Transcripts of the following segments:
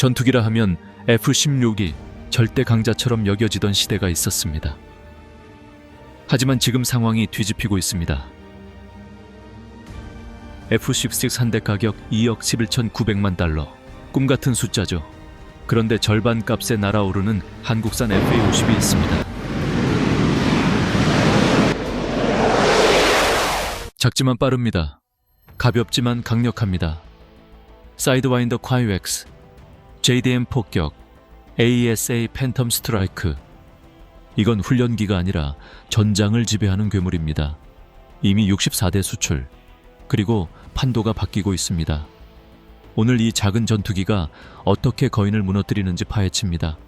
전투기라 하면 F-16이 절대 강자처럼 여겨지던 시대가 있었습니다. 하지만 지금 상황이 뒤집히고 있습니다. F-16 한 대 가격 2억 11,900만 달러. 꿈 같은 숫자죠. 그런데 절반 값에 날아오르는 한국산 FA-50이 있습니다. 작지만 빠릅니다. 가볍지만 강력합니다. 사이드와인더 콰이웩스, JDM 폭격, AESA 팬텀 스트라이크. 이건 훈련기가 아니라 전장을 지배하는 괴물입니다. 이미 64대 수출, 그리고 판도가 바뀌고 있습니다. 오늘 이 작은 전투기가 어떻게 거인을 무너뜨리는지 파헤칩니다.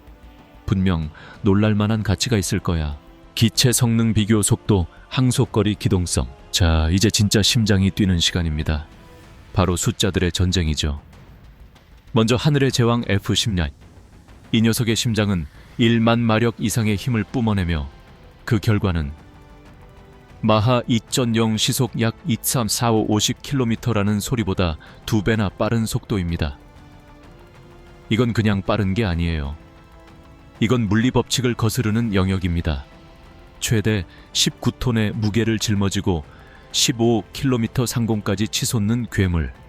분명 놀랄만한 가치가 있을 거야. 기체 성능 비교 속도, 항속거리 기동성. 자, 이제 진짜 심장이 뛰는 시간입니다. 바로 숫자들의 전쟁이죠. 먼저 하늘의 제왕 F-16. 이 녀석의 심장은 1만 마력 이상의 힘을 뿜어내며 그 결과는 마하 2.0 시속 약 2345 50km라는 소리보다 두 배나 빠른 속도입니다. 이건 그냥 빠른 게 아니에요. 이건 물리 법칙을 거스르는 영역입니다. 최대 19톤의 무게를 짊어지고 15km 상공까지 치솟는 괴물.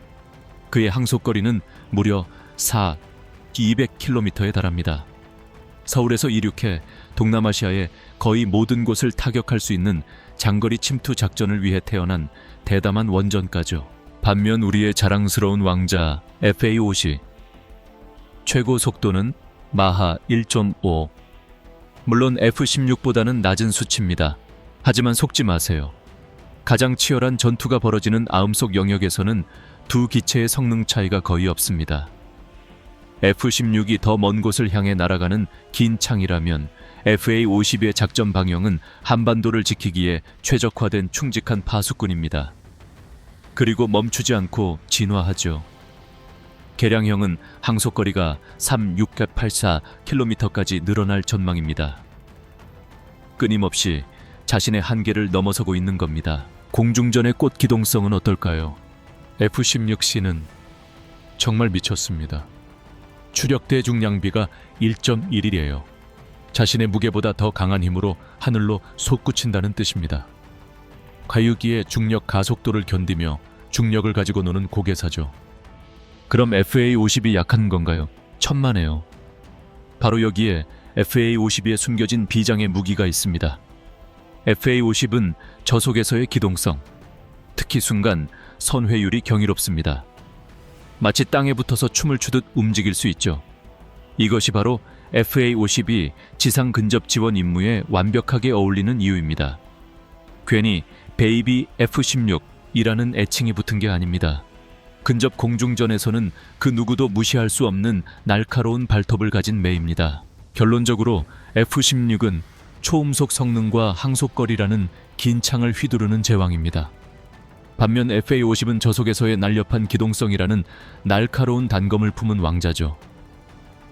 그의 항속거리는 무려 4, 200km에 달합니다. 서울에서 이륙해 동남아시아의 거의 모든 곳을 타격할 수 있는 장거리 침투 작전을 위해 태어난 대담한 원전가죠. 반면 우리의 자랑스러운 왕자 FA-50 최고 속도는 마하 1.5 물론 F-16보다는 낮은 수치입니다. 하지만 속지 마세요. 가장 치열한 전투가 벌어지는 아음속 영역에서는 두 기체의 성능 차이가 거의 없습니다. F-16이 더 먼 곳을 향해 날아가는 긴 창이라면 FA-52의 작전 방향은 한반도를 지키기에 최적화된 충직한 파수꾼입니다. 그리고 멈추지 않고 진화하죠. 개량형은 항속거리가 3,684km까지 늘어날 전망입니다. 끊임없이 자신의 한계를 넘어서고 있는 겁니다. 공중전의 꽃 기동성은 어떨까요? F-16C는 정말 미쳤습니다. 추력 대중량비가 1.1이에요. 자신의 무게보다 더 강한 힘으로 하늘로 솟구친다는 뜻입니다. 과유기의 중력 가속도를 견디며 중력을 가지고 노는 고개사죠. 그럼 FA-50이 약한 건가요? 천만에요. 바로 여기에 FA-52에 숨겨진 비장의 무기가 있습니다. FA-50은 저속에서의 기동성, 특히 순간 선회율이 경이롭습니다. 마치 땅에 붙어서 춤을 추듯 움직일 수 있죠. 이것이 바로 FA-52 지상 근접 지원 임무에 완벽하게 어울리는 이유입니다. 괜히 베이비 F-16이라는 애칭이 붙은 게 아닙니다. 근접 공중전에서는 그 누구도 무시할 수 없는 날카로운 발톱을 가진 매입니다. 결론적으로 F-16은 초음속 성능과 항속거리라는 긴 창을 휘두르는 제왕입니다. 반면 FA-50은 저속에서의 날렵한 기동성이라는 날카로운 단검을 품은 왕자죠.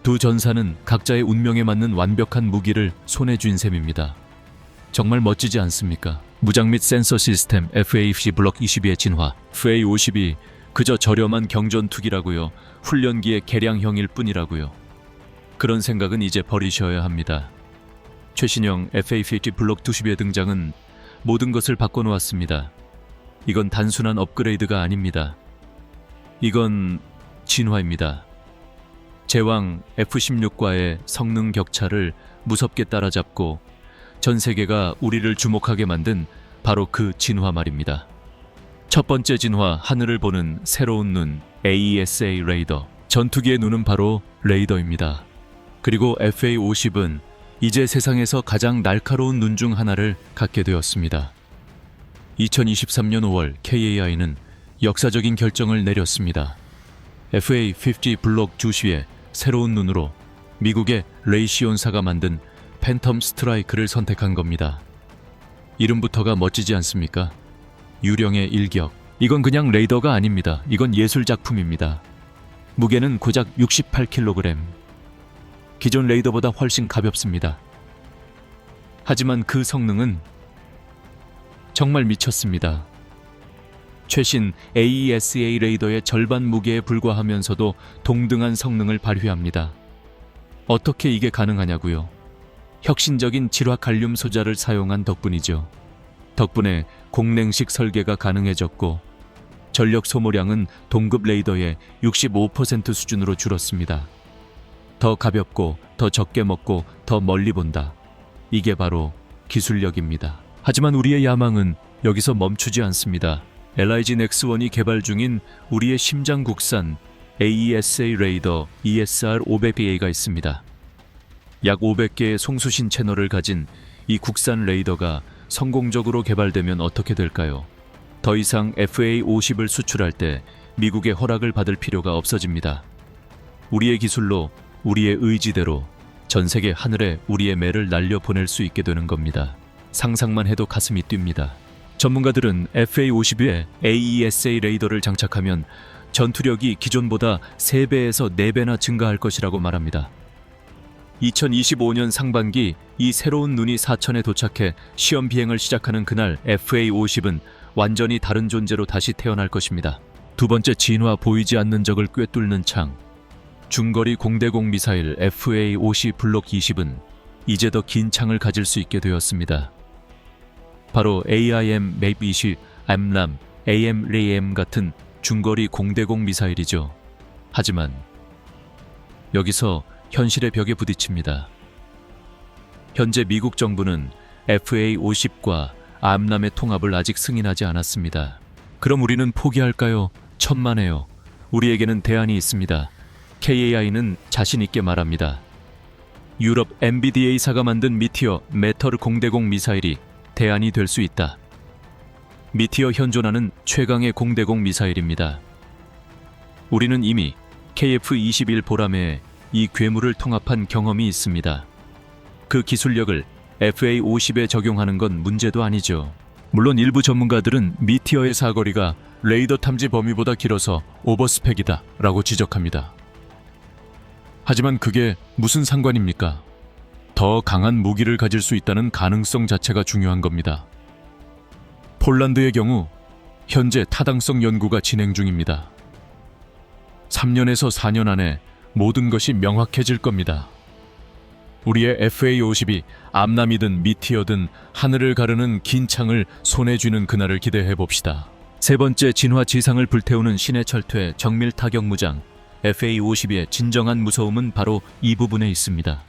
두 전사는 각자의 운명에 맞는 완벽한 무기를 손에 쥔 셈입니다. 정말 멋지지 않습니까? 무장 및 센서 시스템 FA-50 블록 22의 진화 FA-50이 그저 저렴한 경전투기라고요. 훈련기의 개량형일 뿐이라고요. 그런 생각은 이제 버리셔야 합니다. 최신형 FA-50 블록 22의 등장은 모든 것을 바꿔놓았습니다. 이건 단순한 업그레이드가 아닙니다. 이건 진화입니다. 제왕 F-16과의 성능 격차를 무섭게 따라잡고 전 세계가 우리를 주목하게 만든 바로 그 진화 말입니다. 첫 번째 진화 하늘을 보는 새로운 눈 AESA 레이더. 전투기의 눈은 바로 레이더입니다. 그리고 FA-50은 이제 세상에서 가장 날카로운 눈 중 하나를 갖게 되었습니다. 2023년 5월 KAI는 역사적인 결정을 내렸습니다. FA-50 블록 주시의 새로운 눈으로 미국의 레이시온사가 만든 팬텀 스트라이크를 선택한 겁니다. 이름부터가 멋지지 않습니까? 유령의 일격. 이건 그냥 레이더가 아닙니다. 이건 예술 작품입니다. 무게는 고작 68kg. 기존 레이더보다 훨씬 가볍습니다. 하지만 그 성능은 정말 미쳤습니다. 최신 AESA 레이더의 절반 무게에 불과하면서도 동등한 성능을 발휘합니다. 어떻게 이게 가능하냐고요? 혁신적인 질화 칼륨 소자를 사용한 덕분이죠. 덕분에 공냉식 설계가 가능해졌고 전력 소모량은 동급 레이더의 65% 수준으로 줄었습니다. 더 가볍고 더 적게 먹고 더 멀리 본다. 이게 바로 기술력입니다. 하지만 우리의 야망은 여기서 멈추지 않습니다. LIG 넥스1이 개발 중인 우리의 심장 국산 AESA 레이더 ESR 500BA가 있습니다. 약 500개의 송수신 채널을 가진 이 국산 레이더가 성공적으로 개발되면 어떻게 될까요? 더 이상 FA50을 수출할 때 미국의 허락을 받을 필요가 없어집니다. 우리의 기술로 우리의 의지대로 전 세계 하늘에 우리의 매를 날려 보낼 수 있게 되는 겁니다. 상상만 해도 가슴이 뜁니다. 전문가들은 FA50에 AESA 레이더를 장착하면 전투력이 기존보다 3배에서 4배나 증가할 것이라고 말합니다. 2025년 상반기 이 새로운 눈이 사천에 도착해 시험 비행을 시작하는 그날 FA50은 완전히 다른 존재로 다시 태어날 것입니다. 두 번째 진화 보이지 않는 적을 꿰뚫는 창. 중거리 공대공 미사일 FA50 블록 20은 이제 더 긴 창을 가질 수 있게 되었습니다. 바로 AIM 맵 20, 암람, AM 레이엠 같은 중거리 공대공 미사일이죠. 하지만 여기서 현실의 벽에 부딪힙니다. 현재 미국 정부는 FA50과 암람의 통합을 아직 승인하지 않았습니다. 그럼 우리는 포기할까요? 천만에요. 우리에게는 대안이 있습니다. KAI는 자신 있게 말합니다. 유럽 MBDA사가 만든 미티어 메터르 공대공 미사일이 대안이 될 수 있다. 미티어 현존하는 최강의 공대공 미사일입니다. 우리는 이미 KF-21 보람에 이 괴물을 통합한 경험이 있습니다. 그 기술력을 FA-50에 적용하는 건 문제도 아니죠. 물론 일부 전문가들은 미티어의 사거리가 레이더 탐지 범위보다 길어서 오버스펙이다 라고 지적합니다. 하지만 그게 무슨 상관입니까? 더 강한 무기를 가질 수 있다는 가능성 자체가 중요한 겁니다. 폴란드의 경우 현재 타당성 연구가 진행 중입니다. 3년에서 4년 안에 모든 것이 명확해질 겁니다. 우리의 FA50이 암남이든 미티어든 하늘을 가르는 긴 창을 손에 쥐는 그날을 기대해 봅시다. 세 번째 진화 지상을 불태우는 신의 철퇴 정밀 타격 무장 FA52의 진정한 무서움은 바로 이 부분에 있습니다.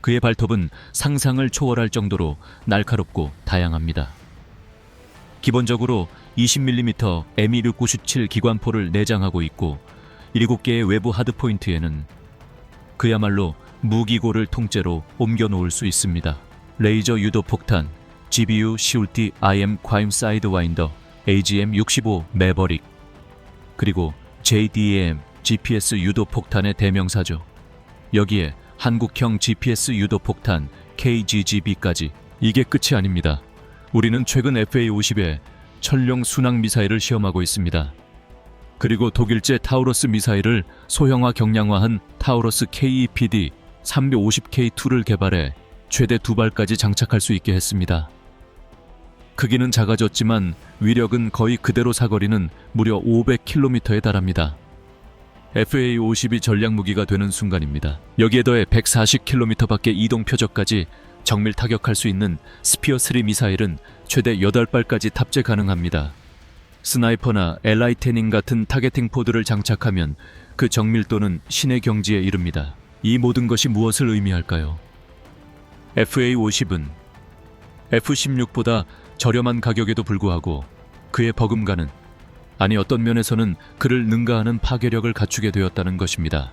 그의 발톱은 상상을 초월할 정도로 날카롭고 다양합니다. 기본적으로 20mm M1697 기관포를 내장하고 있고 7개의 외부 하드포인트에는 그야말로 무기고를 통째로 옮겨 놓을 수 있습니다. 레이저 유도 폭탄, GBU 시울티 IM 과임 사이드 와인더, AGM 65 매버릭, 그리고 JDAM GPS 유도 폭탄의 대명사죠. 여기에 한국형 GPS 유도 폭탄 KGGB까지 이게 끝이 아닙니다. 우리는 최근 FA50에 천룡 순항 미사일을 시험하고 있습니다. 그리고 독일제 타우러스 미사일을 소형화 경량화한 타우러스 KEPD 350K2를 개발해 최대 두 발까지 장착할 수 있게 했습니다. 크기는 작아졌지만 위력은 거의 그대로 사거리는 무려 500km에 달합니다. FA-50이 전략 무기가 되는 순간입니다. 여기에 더해 140km 밖의 이동 표적까지 정밀 타격할 수 있는 스피어 3 미사일은 최대 8발까지 탑재 가능합니다. 스나이퍼나 LI-10인 같은 타겟팅 포드를 장착하면 그 정밀도는 신의 경지에 이릅니다. 이 모든 것이 무엇을 의미할까요? FA-50은 F-16보다 저렴한 가격에도 불구하고 그의 버금가는 아니 어떤 면에서는 그를 능가하는 파괴력을 갖추게 되었다는 것입니다.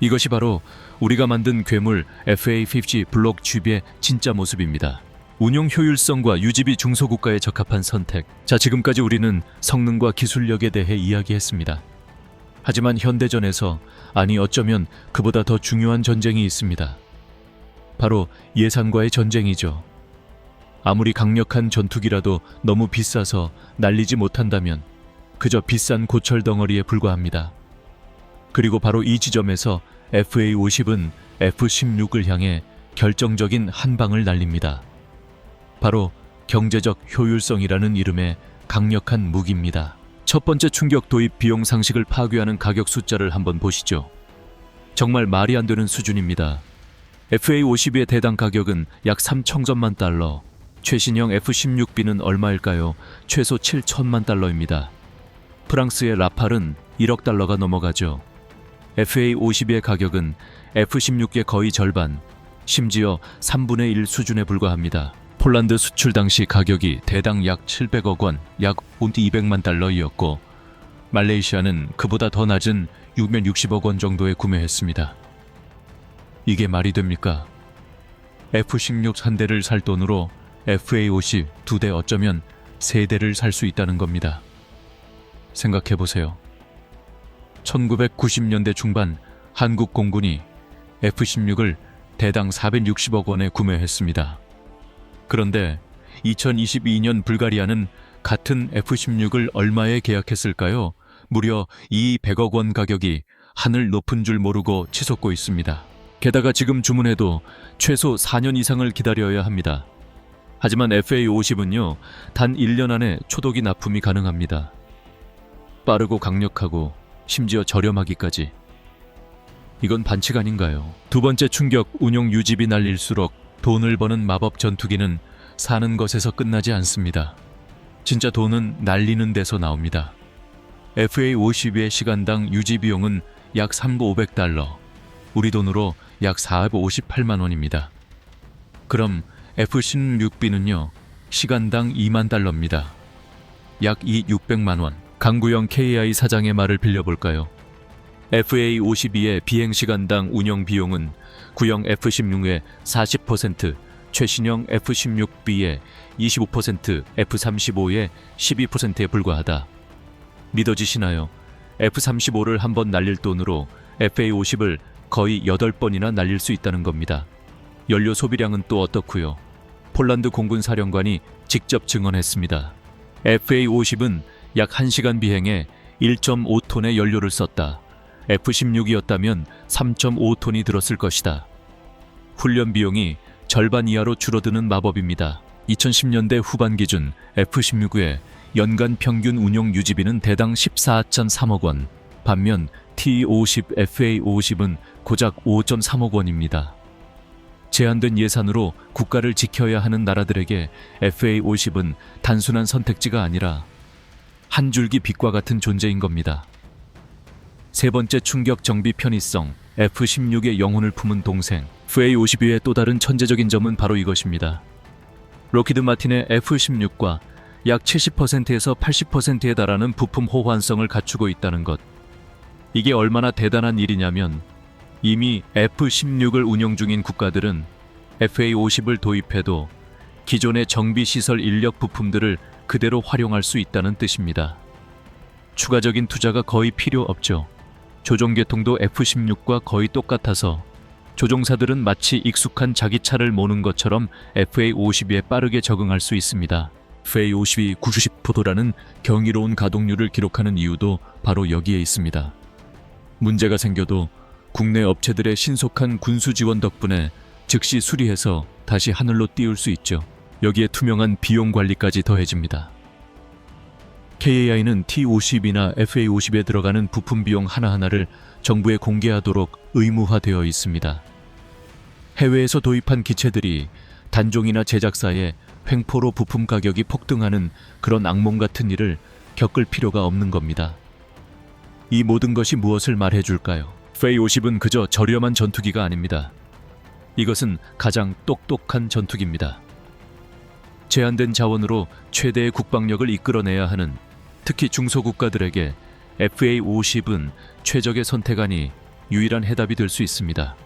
이것이 바로 우리가 만든 괴물 FA-50 블록 쥐비의 진짜 모습입니다. 운용 효율성과 유지비 중소국가에 적합한 선택. 자, 지금까지 우리는 성능과 기술력에 대해 이야기했습니다. 하지만 현대전에서 아니 어쩌면 그보다 더 중요한 전쟁이 있습니다. 바로 예산과의 전쟁이죠. 아무리 강력한 전투기라도 너무 비싸서 날리지 못한다면 그저 비싼 고철 덩어리에 불과합니다. 그리고 바로 이 지점에서 FA-50은 F-16을 향해 결정적인 한 방을 날립니다. 바로 경제적 효율성이라는 이름의 강력한 무기입니다. 첫 번째 충격 도입 비용 상식을 파괴하는 가격 숫자를 한번 보시죠. 정말 말이 안 되는 수준입니다. FA52의 대당 가격은 약 3천점만 달러, 최신형 F16B는 얼마일까요? 최소 7천만 달러입니다. 프랑스의 라팔은 1억 달러가 넘어가죠. FA52의 가격은 F16의 거의 절반, 심지어 3분의 1 수준에 불과합니다. 폴란드 수출 당시 가격이 대당 약 700억 원, 약 200만 달러이었고 말레이시아는 그보다 더 낮은 660억 원 정도에 구매했습니다. 이게 말이 됩니까? F16 한 대를 살 돈으로 FA50 두대 어쩌면 세 대를 살 수 있다는 겁니다. 생각해 보세요. 1990년대 중반 한국 공군이 F16을 대당 460억 원에 구매했습니다. 그런데 2022년 불가리아는 같은 F16을 얼마에 계약했을까요? 무려 이 100억 원 가격이 하늘 높은 줄 모르고 치솟고 있습니다. 게다가 지금 주문해도 최소 4년 이상을 기다려야 합니다. 하지만 FA50은요, 단 1년 안에 초도기 납품이 가능합니다. 빠르고 강력하고 심지어 저렴하기까지. 이건 반칙 아닌가요? 두 번째 충격 운용 유지비 날릴수록 돈을 버는 마법 전투기는 사는 것에서 끝나지 않습니다. 진짜 돈은 날리는 데서 나옵니다. FA52의 시간당 유지 비용은 약 3,500달러, 우리 돈으로 약 458만 원입니다. 그럼 F16B는요, 시간당 2만 달러입니다. 약이 600만 원. 강구영 KAI 사장의 말을 빌려볼까요? FA52의 비행 시간당 운영 비용은 구형 F16의 40%, 최신형 F16B의 25%, F35의 12%에 불과하다. 믿어지시나요? F35를 한 번 날릴 돈으로 FA50을 거의 8번이나 날릴 수 있다는 겁니다. 연료 소비량은 또 어떻고요? 폴란드 공군 사령관이 직접 증언했습니다. FA50은 약 1시간 비행에 1.5톤의 연료를 썼다. F16이었다면 3.5톤이 들었을 것이다. 훈련 비용이 절반 이하로 줄어드는 마법입니다. 2010년대 후반 기준 F16의 연간 평균 운용 유지비는 대당 14.3억 원, 반면 T50 FA50은 고작 5.3억 원입니다. 제한된 예산으로 국가를 지켜야 하는 나라들에게 FA50은 단순한 선택지가 아니라 한 줄기 빛과 같은 존재인 겁니다. 세 번째 충격 정비 편의성 F16의 영혼을 품은 동생 FA52의 또 다른 천재적인 점은 바로 이것입니다. 로키드 마틴의 F16과 약 70%에서 80%에 달하는 부품 호환성을 갖추고 있다는 것. 이게 얼마나 대단한 일이냐면 이미 F16을 운영 중인 국가들은 FA50을 도입해도 기존의 정비 시설 인력 부품들을 그대로 활용할 수 있다는 뜻입니다. 추가적인 투자가 거의 필요 없죠. 조종 계통도 F16과 거의 똑같아서 조종사들은 마치 익숙한 자기 차를 모는 것처럼 FA52에 빠르게 적응할 수 있습니다. FA52 90%라는 경이로운 가동률을 기록하는 이유도 바로 여기에 있습니다. 문제가 생겨도 국내 업체들의 신속한 군수 지원 덕분에 즉시 수리해서 다시 하늘로 띄울 수 있죠. 여기에 투명한 비용 관리까지 더해집니다. KAI는 T50이나 FA50에 들어가는 부품 비용 하나하나를 정부에 공개하도록 의무화되어 있습니다. 해외에서 도입한 기체들이 단종이나 제작사에 횡포로 부품 가격이 폭등하는 그런 악몽 같은 일을 겪을 필요가 없는 겁니다. 이 모든 것이 무엇을 말해줄까요? FA50은 그저 저렴한 전투기가 아닙니다. 이것은 가장 똑똑한 전투기입니다. 제한된 자원으로 최대의 국방력을 이끌어내야 하는 특히 중소국가들에게 FA50은 최적의 선택안이 유일한 해답이 될 수 있습니다.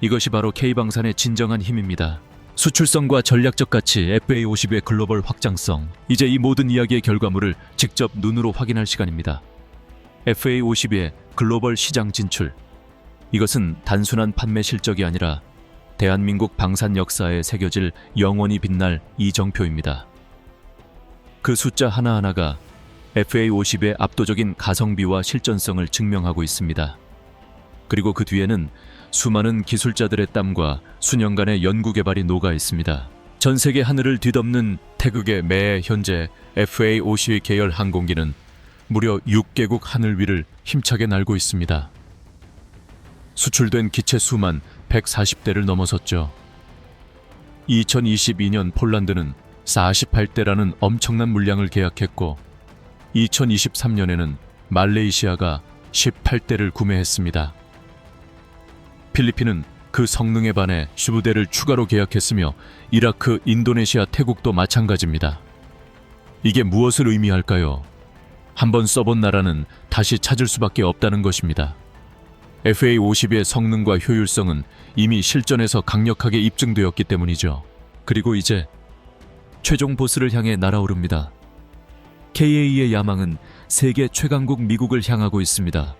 이것이 바로 K방산의 진정한 힘입니다. 수출성과 전략적 가치 FA50의 글로벌 확장성. 이제 이 모든 이야기의 결과물을 직접 눈으로 확인할 시간입니다. FA50의 글로벌 시장 진출. 이것은 단순한 판매 실적이 아니라 대한민국 방산 역사에 새겨질 영원히 빛날 이정표입니다. 그 숫자 하나하나가 FA50의 압도적인 가성비와 실전성을 증명하고 있습니다. 그리고 그 뒤에는 수많은 기술자들의 땀과 수년간의 연구 개발이 녹아 있습니다. 전 세계 하늘을 뒤덮는 태극의 매 현재 FA-50 계열 항공기는 무려 6개국 하늘 위를 힘차게 날고 있습니다. 수출된 기체 수만 140대를 넘어섰죠. 2022년 폴란드는 48대라는 엄청난 물량을 계약했고 2023년에는 말레이시아가 18대를 구매했습니다. 필리핀은 그 성능에 반해 15대를 추가로 계약했으며 이라크, 인도네시아, 태국도 마찬가지입니다. 이게 무엇을 의미할까요? 한번 써본 나라는 다시 찾을 수밖에 없다는 것입니다. FA-50의 성능과 효율성은 이미 실전에서 강력하게 입증되었기 때문이죠. 그리고 이제 최종 보스를 향해 날아오릅니다. KA의 야망은 세계 최강국 미국을 향하고 있습니다.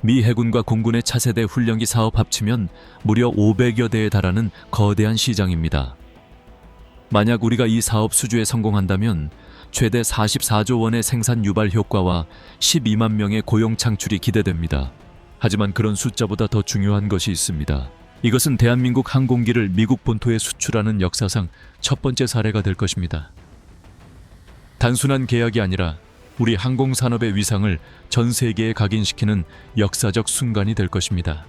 미 해군과 공군의 차세대 훈련기 사업 합치면 무려 500여 대에 달하는 거대한 시장입니다. 만약 우리가 이 사업 수주에 성공한다면 최대 44조 원의 생산 유발 효과와 12만 명의 고용 창출이 기대됩니다. 하지만 그런 숫자보다 더 중요한 것이 있습니다. 이것은 대한민국 항공기를 미국 본토에 수출하는 역사상 첫 번째 사례가 될 것입니다. 단순한 계약이 아니라 우리 항공 산업의 위상을 전 세계에 각인시키는 역사적 순간이 될 것입니다.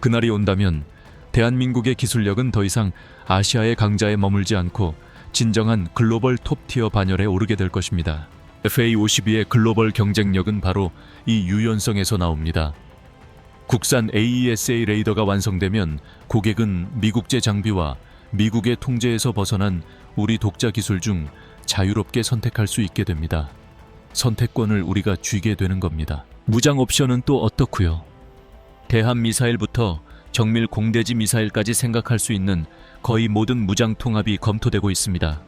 그날이 온다면 대한민국의 기술력은 더 이상 아시아의 강자에 머물지 않고 진정한 글로벌 톱티어 반열에 오르게 될 것입니다. FA52의 글로벌 경쟁력은 바로 이 유연성에서 나옵니다. 국산 AESA 레이더가 완성되면 고객은 미국제 장비와 미국의 통제에서 벗어난 우리 독자 기술 중 자유롭게 선택할 수 있게 됩니다. 선택권을 우리가 쥐게 되는 겁니다. 무장 옵션은 또 어떻고요? 대함 미사일부터 정밀 공대지 미사일까지 생각할 수 있는 거의 모든 무장 통합이 검토되고 있습니다.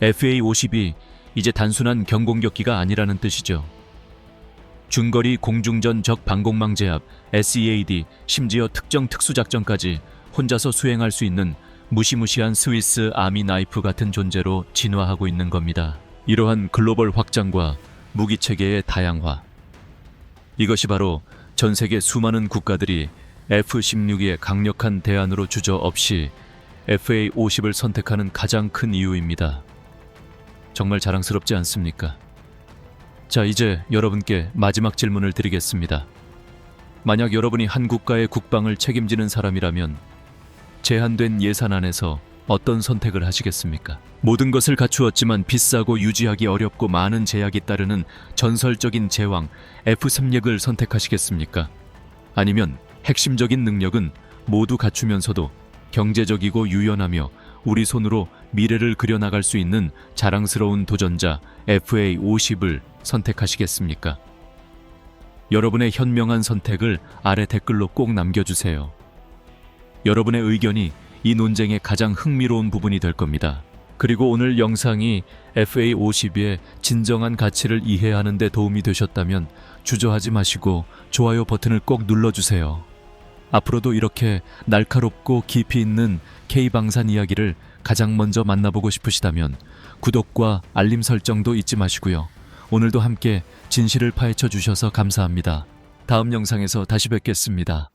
FA-50이 이제 단순한 경공격기가 아니라는 뜻이죠. 중거리 공중전 적 방공망 제압 SEAD 심지어 특정 특수작전까지 혼자서 수행할 수 있는 무시무시한 스위스 아미 나이프 같은 존재로 진화하고 있는 겁니다. 이러한 글로벌 확장과 무기 체계의 다양화. 이것이 바로 전 세계 수많은 국가들이 F-16의 강력한 대안으로 주저없이 FA-50을 선택하는 가장 큰 이유입니다. 정말 자랑스럽지 않습니까? 자, 이제 여러분께 마지막 질문을 드리겠습니다. 만약 여러분이 한 국가의 국방을 책임지는 사람이라면 제한된 예산 안에서 어떤 선택을 하시겠습니까? 모든 것을 갖추었지만 비싸고 유지하기 어렵고 많은 제약이 따르는 전설적인 제왕 F-16을 선택하시겠습니까? 아니면 핵심적인 능력은 모두 갖추면서도 경제적이고 유연하며 우리 손으로 미래를 그려나갈 수 있는 자랑스러운 도전자 FA50을 선택하시겠습니까? 여러분의 현명한 선택을 아래 댓글로 꼭 남겨주세요. 여러분의 의견이 이 논쟁의 가장 흥미로운 부분이 될 겁니다. 그리고 오늘 영상이 FA50의 진정한 가치를 이해하는 데 도움이 되셨다면 주저하지 마시고 좋아요 버튼을 꼭 눌러주세요. 앞으로도 이렇게 날카롭고 깊이 있는 K방산 이야기를 가장 먼저 만나보고 싶으시다면 구독과 알림 설정도 잊지 마시고요. 오늘도 함께 진실을 파헤쳐 주셔서 감사합니다. 다음 영상에서 다시 뵙겠습니다.